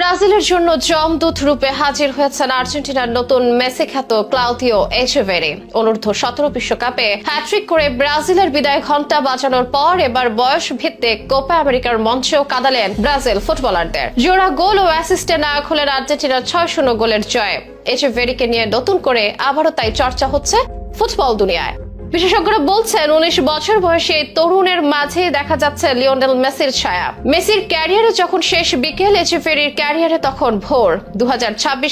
ব্রাজিলের জন্য জমদূত রূপে হাজির হয়েছেন আর্জেন্টিনার নতুন মেসি খ্যাত ক্লাউদিও এচেভেরি। অনূর্ধ্ব সতেরো বিশ্বকাপে হ্যাট্রিক করে ব্রাজিলের বিদায় ঘণ্টা বাজানোর পর এবার বয়স ভিত্তিক কোপা আমেরিকার মঞ্চেও কাঁদালেন ব্রাজিল ফুটবলারদের। জোড়া গোল ও অ্যাসিস্টে নায়ক হলেন আর্জেন্টিনার ছয় শূন্য গোলের জয়। এচেভেরিকে নিয়ে নতুন করে আবারও তাই চর্চা হচ্ছে ফুটবল দুনিয়ায়। বিশেষজ্ঞরা বলছেন, উনিশ বছর বয়সে তরুণের মাঝে দেখা যাচ্ছে লিওনেল মেসির ছায়া। মেসির ক্যারিয়ারে যখন শেষ বিকেল এচেফেরির ক্যারিয়ারে তখন ভোর। দু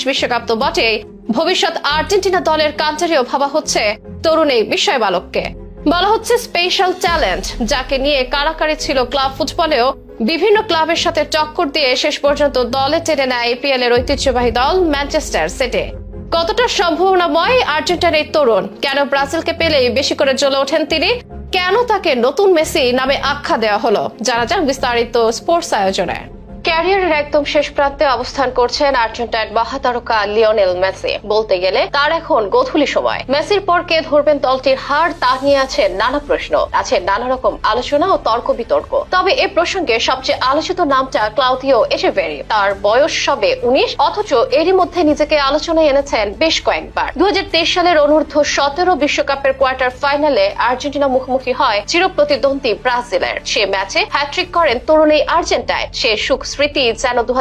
বিশ্বকাপ তো বটেই। ভবিষ্যৎ আর্জেন্টিনা দলের কান্টারিও ভাবা হচ্ছে তরুণ এই বিষয় বালককে বলা হচ্ছে স্পেশাল ট্যালেন্ট, যাকে নিয়ে কারাকারি ছিল ক্লাব ফুটবলেও বিভিন্ন ক্লাবের সাথে টক্কর দিয়ে শেষ পর্যন্ত দলে টেনে নেয় আইপিএল এর ঐতিহ্যবাহী দল ম্যানচেস্টার সিটি। কতটা সম্ভাবনাময় আর্জেন্টাইন এই তরুণ? কেন ব্রাজিলকে পেলেই বেশি করে জ্বলে ওঠেন তিনি? কেন তাকে নতুন মেসি নামে আখ্যা দেওয়া হলো? জানা যাক বিস্তারিত স্পোর্টস আয়োজনে। ক্যারিয়ারের একদম শেষ প্রান্তে অবস্থান করছেন আর্জেন্টাইন মহাতারকা লিওনেল মেসি। বলতে গেলে তার এখন গধূলি সময়। মেসির পর কে ধরবেন দলটির হার তা নিয়ে আছে নানা প্রশ্ন। আছে নানা রকম আলোচনা ও তর্ক বিতর্ক তবে এ প্রসঙ্গে সবচেয়ে আলোচিত নামটা ক্লাউদিও এচেভেরি। তার বয়স সবে উনিশ, অথচ এরই মধ্যে নিজেকে আলোচনায় এনেছেন বেশ কয়েকবার। দু হাজার তেইশ সালের অনূর্ধ্ব সতেরো বিশ্বকাপের কোয়ার্টার ফাইনালে আর্জেন্টিনা মুখোমুখি হয় চিরপ্রতিদ্বন্দ্বী ব্রাজিলের। সে ম্যাচে হ্যাট্রিক করেন তরুণ আর্জেন্টাইন। সে সুখ স্মৃতি যেন দু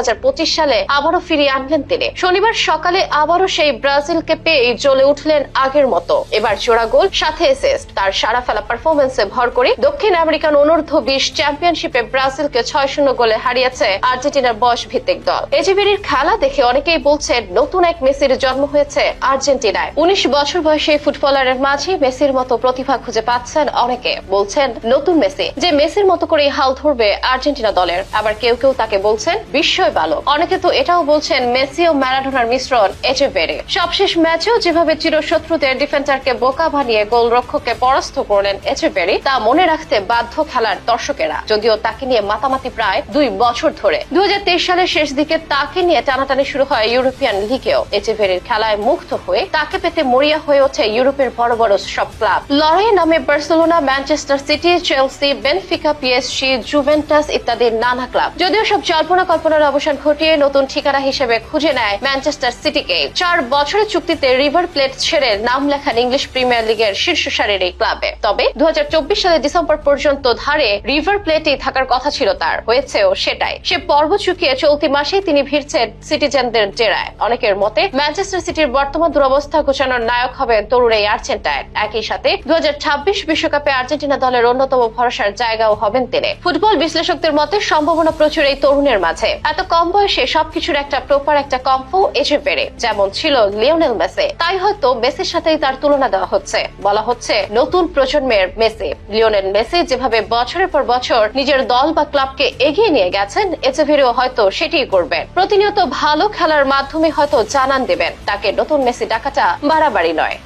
সালে আবারও ফিরিয়ে আনলেন তিনি। শনিবার সকালে আবারও সেই ব্রাজিলকে পেয়ে জ্বলে উঠলেন আগের মতো। এবার জোড়া গোল, সাথে অ্যাসিস্ট তার সারা ফেলা পারফরমেন্সে ভর করে দক্ষিণ আমেরিকান অনূর্ধ্ব বিশ চ্যাম্পিয়নশিপে ব্রাজিলকে ছয় শূন্য গোলে হারিয়েছে আর্জেন্টিনার বয়স ভিত্তিক দল। এজিবিরির খেলা দেখে অনেকেই বলছেন, নতুন এক মেসির জন্ম হয়েছে আর্জেন্টিনায়। উনিশ বছর বয়সী ফুটবলারের মাঝে মেসির মতো প্রতিভা খুঁজে পাচ্ছেন অনেকে। বলছেন, নতুন মেসি, যে মেসির মতো করে হাল ধরবে আর্জেন্টিনা দলের। আবার কেউ কেউ তাকে বলছেন বিস্ময় বালক। অনেকে তো এটাও বলছেন মেসি ও ম্যারাডোনার মিশ্রণ এচেভেরে সবশেষ ম্যাচেও যেভাবে চিরশত্রুদের ডিফেন্ডারকে বোকা বানিয়ে গোলরক্ষককে পরাস্ত করলেন এচেভেরি তা মনে রাখতে বাধ্য খেলার দর্শকেরা। যদিও তাকে নিয়ে মাতামাতি প্রায় দুই বছর ধরে। দু সালের শেষ দিকে তাকে নিয়ে টানাটানি শুরু হয় ইউরোপিয়ান লিগেও। এচেভেরির খেলায় মুগ্ধ হয়ে তাকে পেতে মরিয়া হয়ে ওঠে ইউরোপের বড় বড় সব ক্লাব। লড়াই নামে Barcelona, Manchester City, Chelsea, Benfica, PSG, Juventus ইত্যাদি নানা ক্লাব। যদিও সব জল্পনা কল্পনার অবসান ঘটিয়ে নতুন ঠিকানা হিসেবে খুঁজে নেয় ম্যানচেস্টার সিটিকে। চার বছরের চুক্তিতে রিভার প্লেট ছেড়ে নাম লেখান ইংলিশ প্রিমিয়ার লিগের শীর্ষ সারির এই ক্লাবে। তবে দু সালে ডিসেম্বর পর্যন্ত ধারে রিভার প্লেটেই থাকার কথা ছিল তার। হয়েছেও সেটাই। সে পর্ব চুকিয়ে চলতি মাসেই তিনি ভিড়ছেন সিটিজেনদের জেরায়। অনেকের মতে ম্যানচেস্টার সিটির বর্তমান দুরবস্থা ঘোষণার নায়ক হবেন তরুণ এই আর্জেন্টাইন। একই সাথে দু বিশ্বকাপে আর্জেন্টিনা দলের অন্যতম ভরসার জায়গাও হবেন তিনি। ফুটবল বিশ্লেষকদের মতে সম্ভাবনা প্রচুর এই তরুণের মাঝে। এত কম বয়সে সবকিছুর একটা প্রপার একটা কম্প এসে পেরে যেমন ছিল লিওনেল মেসি তাই হয়তো মেসির সাথেই তার তুলনা দেওয়া হচ্ছে। বলা হচ্ছে নতুন প্রজন্মের মেসি। লিওনেল মেসি যেভাবে বছরের পর বছর নিজের দল বা ক্লাবকে এগিয়ে নিয়ে গেছেন, এচেভেরিও হয়তো সেটিই করবেন। প্রতিনিয়ত ভালো খেলার মাধ্যমে হয়তো জানান দেবেন। তাকে নতুন মেসি ডাকাটা বাড়াবাড়ি নয়।